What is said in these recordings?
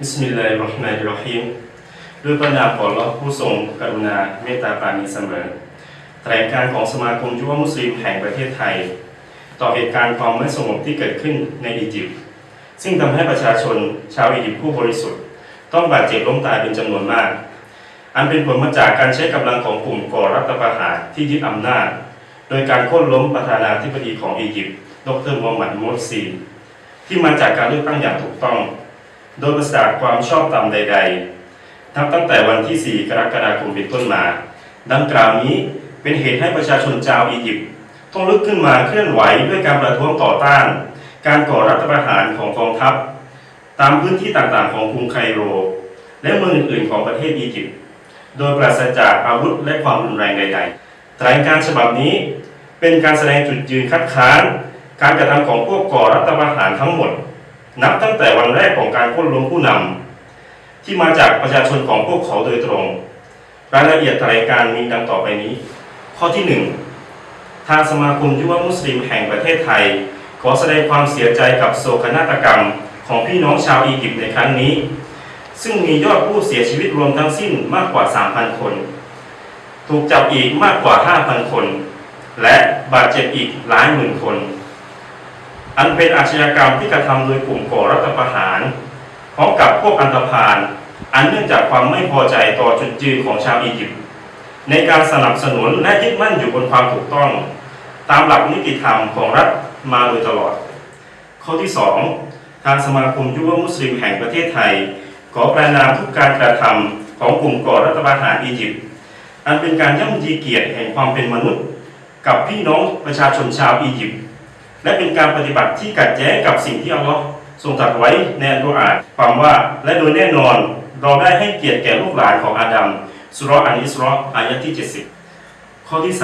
บิสมิลลาฮิรเราะห์มานิรเราะฮีมด้วยพระนามของอัลเลอฮ์ผู้ทรงกรุณาเมตตาปราณีเสมอแถลงการของสมาคมยุวมุสลิมแห่งประเทศไทย ต่อเหตุการณ์ความไม่สงบที่เกิดขึ้นในอียิปต์ซึ่งทำให้ประชาชนชาวอียิปต์ผู้บริสุทธิ์ ต้องบาดเจ็บล้มตายเป็นจำนวนมาก อันเป็นผลมาจากการใช้กำลังของกลุ่มก่อรัฐประหารที่ยึดอำนาจ โดยการโค่นล้มประธานาธิบดีของอียิปต์ดรมูฮัมหมัดมรซีที่มาจากการเลือกตั้งอย่างถูกต้อง โดยประสาทความชอบธรรมใดๆนับตั้งแต่วันที่ 4 กรกฎาคมเป็นต้นมา ดังกล่าวนี้เป็นเหตุให้ประชาชนชาวอียิปต์ต้องลุกขึ้นมาเคลื่อนไหวด้วยการประท้วงต่อต้าน การก่อรัฐประหารของกองทัพ ตามพื้นที่ต่างๆของกรุงไคโร และเมืองอื่นๆของประเทศอียิปต์โดยปราศจากอาวุธและความรุนแรงใดๆแถลงการฉบับนี้เป็นการแสดงจุดยืนคัดค้าน การกระทำของพวกก่อรัฐประหารทั้งหมด นับตั้งแต่วันแรกของการโค่นล้มผู้นำที่มาจากประชาชนของพวกเขาโดยตรง รายละเอียดแถลงการมีดังต่อไปนี้ ข้อที่หนึ่งทางสมาคมยุวมุสลิมแห่งประเทศไทย ขอแสดงความเสียใจกับโศกนาฏกรรมของพี่น้องชาวอียิปต์ในครั้งนี้ ซึ่งมียอดผู้เสียชีวิตรวมทั้งสิ้นมากกว่า 3,000 คน ถูกจับอีกมากกว่า 5,000 คน และบาดเจ็บอีกหลายหมื่นคน อันเป็นอาชญากรรมที่กระทำโดยกลุ่มก่อรัฐประหารพร้อมกับพวกอันธพาลอันเนื่องจากความไม่พอใจต่อจุดยืนของชาวอียิปต์ในการสนับสนุนและยึดมั่นอยู่บนความถูกต้อง ตามหลักนิติธรรมของรัฐมาโดยตลอด ข้อที่ 2 ทางสมาคมยุวมุสลิมแห่งประเทศไทย ขอประนามทุกการกระทำของกลุ่มก่อรัฐประหารอียิปต์อันเป็นการย่ำยีเกียรติแห่งความเป็นมนุษย์ กับพี่น้องประชาชนชาวอียิปต์ และเป็นการปฏิบัติที่ขัดแย้งกับสิ่งที่อัลลอฮ์ทรงตรัสไว้ในอัลกุรอานความว่าและโดยแน่นอนเราได้ให้เกียรติแก่ลูกหลานของอาดัมสุราะห์อันอิสราะห์อายะที่ 70 ข้อที่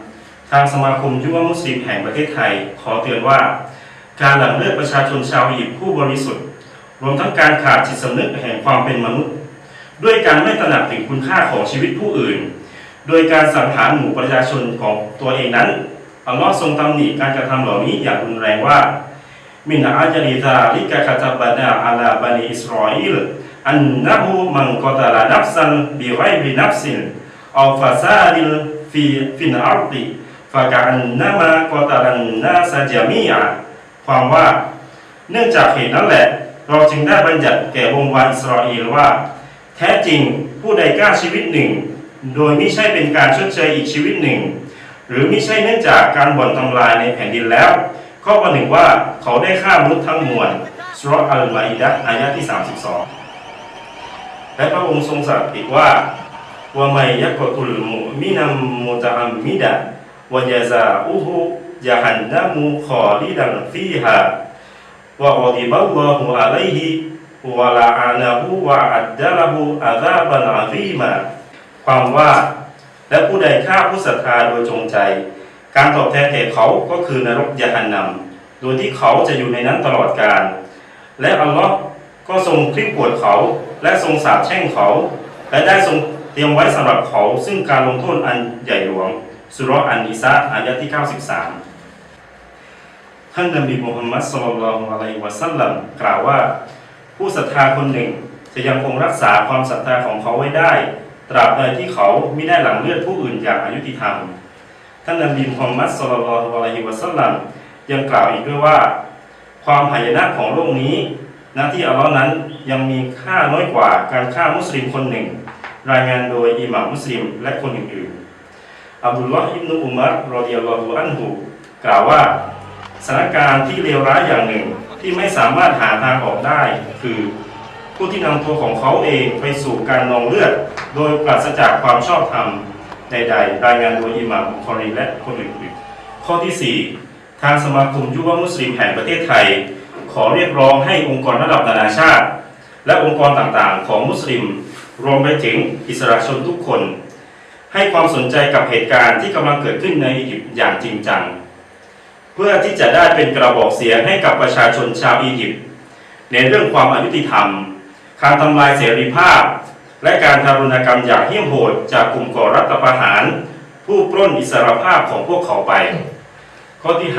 3 ทางสมาคมยุวมุสลิมแห่งประเทศไทย ขอเตือนว่า การหลังเลือดประชาชนชาวอียิปต์ผู้บริสุทธิ์ รวมทั้งการขาดจิตสำนึกแห่งความเป็นมนุษย์ ด้วยการไม่ตระหนักถึงคุณค่าของชีวิตผู้อื่น โดยการสังหารหมู่ประชาชนของตัวเองนั้น อัลลอฮ์ทรงตำหนิการกระทำเหล่านี้อย่างรุนแรงว่ามินอาจาริซาลิกะคาตบานาอาลาบานีอิสราเอลอันนะฮูมันกอตาลานับซันบิไรบินับซินอัลฟาซาดิลฟีฟินอัลติฟากะอันนะมากอตาลันนาซาจามีอาความว่า เนื่องจากเหตุนั้นแหละ เราจึงได้บัญญัติแก่วงวานอิสราเอลว่า แท้จริงผู้ใดกล้าชีวิตหนึ่ง โดยไม่ใช่เป็นการชดเชยอีกชีวิตหนึ่ง หรือไม่ใช่เนื่องจากการบ่อนทำลายในแผ่นดินแล้ว ข้อประหนึ่งว่าเขาได้ฆ่ามนุษย์ทั้งมวลสุรอัลมาอิดะอายะที่ 32 และพระองค์ทรงสัตย์อีกว่าว่าไมยักตุลมุมินัมมุตะอัมมิดะวะยาซาอุฮุยะฮันนามุขอลิดันฟีฮา wa ghadiballahu alaihi wa la'anahu wa addalahu adzaban 'azima ความว่า และผู้ใดฆ่าผู้ศรัทธาโดยจงใจ การตอบแทนแก่เขาก็คือนรกยะหันนำโดยที่เขาจะอยู่ในนั้นตลอดกาลและอัลลอฮ์ก็ทรงคลิปปวดเขา และทรงสาปแช่งเขา และได้ทรงเตรียมไว้สำหรับเขา ซึ่งการลงโทษอันใหญ่หลวง สุรอันนิสาอายะที่ 93 ท่านนบีมุฮัมมัดสุลลัลลอฮุอะลัยวะสัลลัมกล่าวว่า ผู้ศรัทธาคนหนึ่งจะยังคงรักษาความศรัทธาของเขาไว้ได้ ตราบใดที่เขาไม่ได้หลังเลือดผู้อื่นอย่างอายุติธรรม ท่านนบีมุฮัมมัดสุลลัลละฮิวะสัลลัมยังกล่าวอีกด้วยว่า ความหายนะของโลกนี้หน้าที่อัลลอฮ์นั้นยังมีค่าน้อยกว่าการฆ่ามุสลิมคนหนึ่ง รายงานโดยอิหม่ามมุสลิมและคนอื่นๆอับดุลลอฮ์อิบนุอุมัรรอดิยัลลอฮุอันฮุกล่าวว่าสถานการณ์ที่เลวร้ายอย่างหนึ่งที่ไม่สามารถหาทางออกได้คือ ผู้ที่นำตัวของเขาเองไปสู่การนองเลือด โดยปราศจากความชอบธรรมใดๆรายงานโดยอิหม่ามบุคอรีและคนอื่นๆข้อที่ 4 ทางสมาคมยุวมุสลิมแห่งประเทศไทย ขอเรียกร้องให้องค์กรระดับนานาชาติ และองค์กรต่างๆ ของมุสลิม รวมไปถึงอิสระชนทุกคน ให้ความสนใจกับเหตุการณ์ที่กำลังเกิดขึ้นในอียิปต์อย่างจริงจังเพื่อที่จะได้เป็นกระบอกเสียงให้กับประชาชนชาวอียิปต์ในเรื่องความอายุติธรรม การทำลายเสรีภาพ และการทารุณกรรมอย่างเหี้ยมโหดจากกลุ่มก่อรัฐประหาร ผู้ปล้นอิสรภาพของพวกเขาไป ข้อที่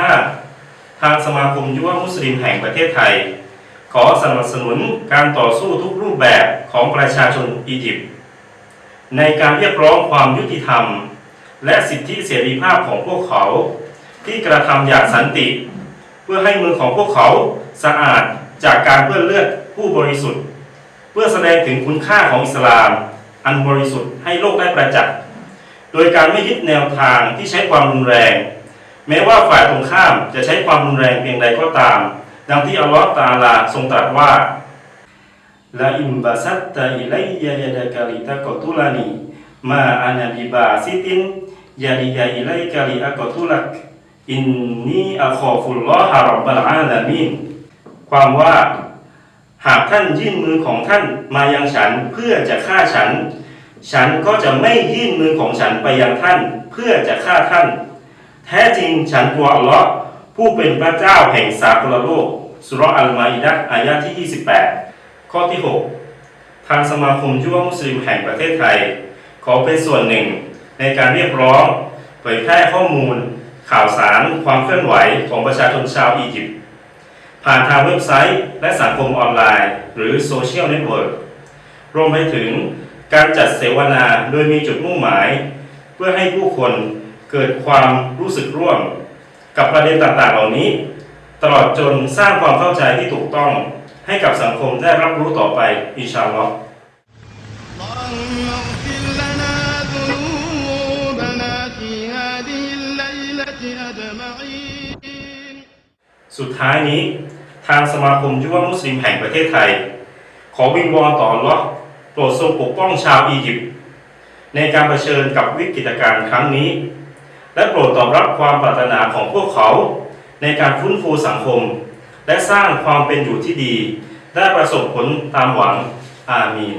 5 ทางสมาคมยุวมุสลิมแห่งประเทศไทย ขอสนับสนุนการต่อสู้ทุกรูปแบบของประชาชนอียิปต์ในการเรียกร้องความยุติธรรม และสิทธิเสรีภาพของพวกเขา ที่กระทำอย่างสันติ เพื่อให้มือของพวกเขาสะอาดจากการเปื้อนเลือดผู้บริสุทธิ์ พื่อแสดงถึงคุณค่าของอิสลาม อันบริสุทธิ์ให้โลกได้ประจักษ์ โดยการไม่ยึดแนวทางที่ใช้ความรุนแรง แม้ว่าฝ่ายตรงข้ามจะใช้ความรุนแรงเพียงใดก็ตาม ดังที่อัลลอฮฺตาลาทรงตรัสว่าละอิมบาซัตตาอิลัยยะยะดะกะลิตะกอตุลานีมาอานาบิบาซิตินยะลิยะอิลัยกะลิอะกอตุลักอินนีอะคอฟุลลอฮะร็อบบัลอาลามีนความว่า หากท่านยื่นมือของท่านมายังฉันเพื่อจะฆ่าฉัน ฉันก็จะไม่ยื่นมือของฉันไปยังท่านเพื่อจะฆ่าท่าน แท้จริงฉันกลัวอัลลอฮ์ผู้เป็นพระเจ้าแห่งสากลโลกสุรอัลมาอิดะอายะที่ 28 ข้อที่ 6 ทางสมาคมยุวมุสลิมแห่งประเทศไทย ขอเป็นส่วนหนึ่งในการเรียกร้อง เผยแพร่ข้อมูล ข่าวสารความเคลื่อนไหวของประชาชนชาวอียิปต์ ผ่านทางเว็บไซต์และสังคมออนไลน์ หรือโซเชียลเน็ตเวิร์กรวมไปถึงการจัดเสวนาโดยมีจุดมุ่งหมาย เพื่อให้ผู้คนเกิดความรู้สึกร่วม กับประเด็นต่างๆ เหล่านี้ ตลอดจนสร้างความเข้าใจที่ถูกต้อง ให้กับสังคมได้รับรู้ต่อไปอินชาอัลลอฮ์ اللهم اغفر لنا ذنوبنا في هذه الليلة أجمعين สุดท้ายนี้ ทางสมาคมยุวมุสลิมแห่งประเทศไทย ขอวิงวอนต่ออัลเลาโปรดทรงปกป้องชาวอียิปต์ในการเผชิญกับวิกฤตการณ์ครั้งนี้ และโปรดตอบรับความปรารถนาของพวกเขา ในการฟื้นฟูสังคม และสร้างความเป็นอยู่ที่ดี ได้ประสบผลตามหวังอามีน